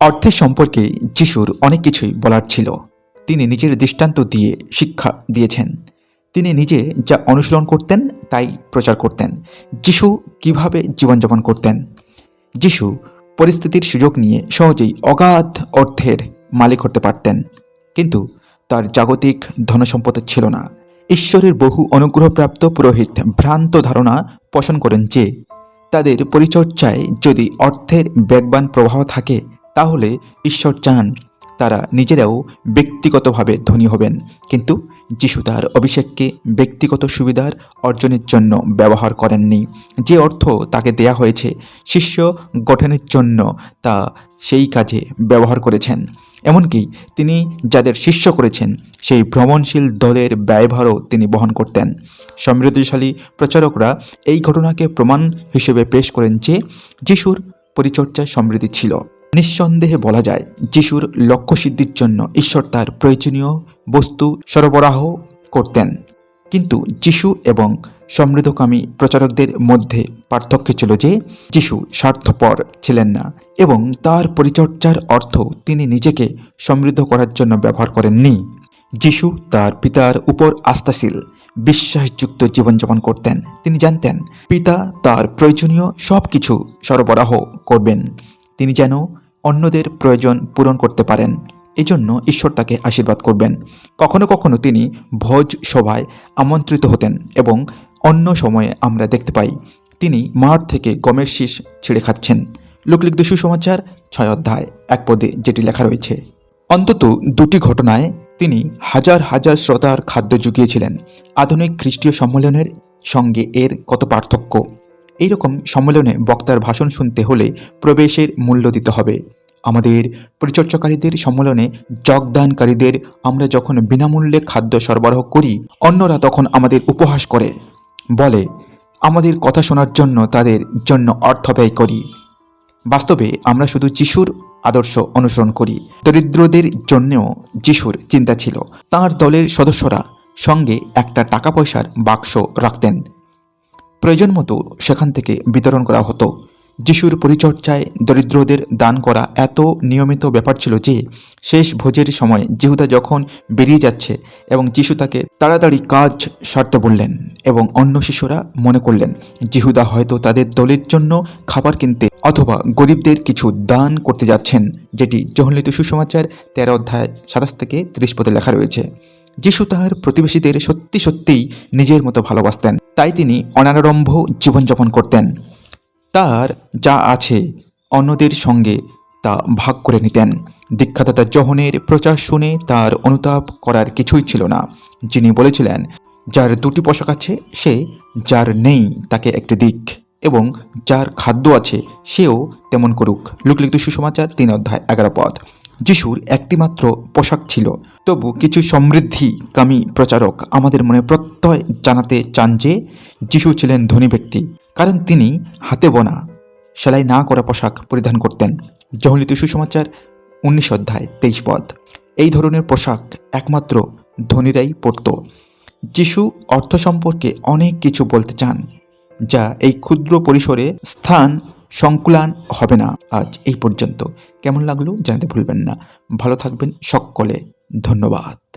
অর্থের সম্পর্কে যিশুর অনেক কিছুই বলার ছিল। তিনি নিজের দৃষ্টান্ত দিয়ে শিক্ষা দিয়েছেন। তিনি নিজে যা অনুশীলন করতেন, তাই প্রচার করতেন। যিশু কীভাবে জীবনযাপন করতেন? যিশু পরিস্থিতির সুযোগ নিয়ে সহজেই অগাধ অর্থের মালিক হতে পারতেন। কিন্তু তার জাগতিক ধনসম্পদ ছিল না। ঈশ্বরের বহু অনুগ্রহপ্রাপ্ত পুরোহিত ভ্রান্ত ধারণা পোষণ করেন যে, তাদের পরিচর্যায় যদি অর্থের বেগবান প্রবাহ থাকে তাহলে ঈশ্বর চান তারা নিজেরাও ব্যক্তিগতভাবে ধনী হবেন। কিন্তু যিশু তার অভিষেককে ব্যক্তিগত সুবিধার অর্জনের জন্য ব্যবহার করেননি। যে অর্থ তাকে দেয়া হয়েছে, শিষ্য গঠনের জন্য তা সেই কাজে ব্যবহার করেছেন। এমনকি তিনি যাদের শিষ্য করেছেন, সেই ভ্রমণশীল দলের ব্যয়ভারও তিনি বহন করতেন। সমৃদ্ধিশালী প্রচারকরা এই ঘটনাকে প্রমাণ হিসেবে পেশ করেন যে, যিশুর পরিচর্যায় সমৃদ্ধি ছিল। নিঃসন্দেহে বলা যায়, যিশুর লক্ষ্য সিদ্ধির জন্য ঈশ্বর তার প্রয়োজনীয় বস্তু সরবরাহ করতেন। কিন্তু যিশু এবং সমৃদ্ধকামী প্রচারকদের মধ্যে পার্থক্য ছিল যে, যিশু স্বার্থপর ছিলেন না এবং তার পরিচর্যার অর্থ তিনি নিজেকে সমৃদ্ধ করার জন্য ব্যবহার করেননি। যিশু তার পিতার উপর আস্থাশীল, বিশ্বাসযুক্ত জীবনযাপন করতেন। তিনি জানতেন, পিতা তার প্রয়োজনীয় সব কিছু সরবরাহ করবেন। তিনি যেন অন্যদের প্রয়োজন পূরণ করতে পারেন। এজন্য ঈশ্বর তাকে আশীর্বাদ করবেন। কখনো কখনো তিনি ভোজ সভায় আমন্ত্রিত হতেন এবং অন্য সময়ে আমরা দেখতে পাই, তিনি মাঠ থেকে গমের শীষ ছিঁড়ে খাচ্ছেন। লোকলিখিত সুসমাচার ছয় অধ্যায়, এক পদে যেটি লেখা রয়েছে, অন্তত দুটি ঘটনায় তিনি হাজার হাজার শ্রোতার খাদ্য জুগিয়েছিলেন। আধুনিক খ্রিস্টীয় সম্মেলনের সঙ্গে এর কত পার্থক্য? এইরকম সম্মেলনে বক্তার ভাষণ শুনতে হলে প্রবেশের মূল্য দিতে হবে। আমাদের পরিচর্যাকারীদের সম্মেলনে যোগদানকারীদের আমরা যখন বিনামূল্যে খাদ্য সরবরাহ করি, অন্যরা তখন আমাদের উপহাস করে। বলে, আমাদের কথা শোনার জন্য তাদের জন্য অর্থ ব্যয় করি। বাস্তবে আমরা শুধু যিশুর আদর্শ অনুসরণ করি। দরিদ্রদের জন্যও যিশুর চিন্তা ছিল। তার দলের সদস্যরা সঙ্গে একটা টাকা পয়সার বাক্স রাখতেন। প্রয়োজন মতো সেখান থেকে বিতরণ করা হতো। যিশুর পরিচর্যায় দরিদ্রদের দান করা এত নিয়মিত ব্যাপার ছিল যে শেষ ভোজের সময় জিহুদা যখন বেরিয়ে যাচ্ছে এবং যিশু তাকে তাড়াতাড়ি কাজ সারতে বললেন এবং অন্য শিশুরা মনে করলেন, জিহুদা হয়তো তাদের দলের জন্য খাবার কিনতে অথবা গরিবদের কিছু দান করতে যাচ্ছেন যেটি জহলিত সুসমাচার তেরো অধ্যায় সাতাশ থেকে ত্রিশ পদে লেখা রয়েছে। যিশু তাহার প্রতিবেশীদের সত্যি সত্যিই নিজের মতো ভালোবাসতেন। তাই তিনি অনারম্ভ জীবনযাপন করতেন। তার যা আছে অন্যদের সঙ্গে তা ভাগ করে নিতেন। দীক্ষাদাতা জহনের প্রচার শুনে তার অনুতাপ করার কিছুই ছিল না। যিনি বলেছিলেন, যার দুটি পোশাক আছে, সে যার নেই, তাকে একটি দিক, এবং যার খাদ্য আছে, সেও তেমন করুক। লোকলিখিত সুসমাচার, তিন অধ্যায়, এগারো পদ। যিশুর একটিমাত্র পোশাক ছিল। তবু কিছু সমৃদ্ধিকামী প্রচারক আমাদের মনে প্রত্যয় জানাতে চান যে, যিশু ছিলেন ধনী ব্যক্তি, কারণ তিনি হাতে বোনা, সেলাই না করা পোশাক পরিধান করতেন। জহলিত সুসমাচার, উনিশ অধ্যায়, তেইশ পদ। এই ধরনের পোশাক একমাত্র ধনীরাই পরত। যিশু অর্থ সম্পর্কে অনেক কিছু বলতে চান, যা এই ক্ষুদ্র পরিসরে স্থান সংকুলান হবে না আজ এই পর্যন্ত। কেমন লাগল জানতে ভুলবেন না। ভালো থাকবেন সকলে। ধন্যবাদ।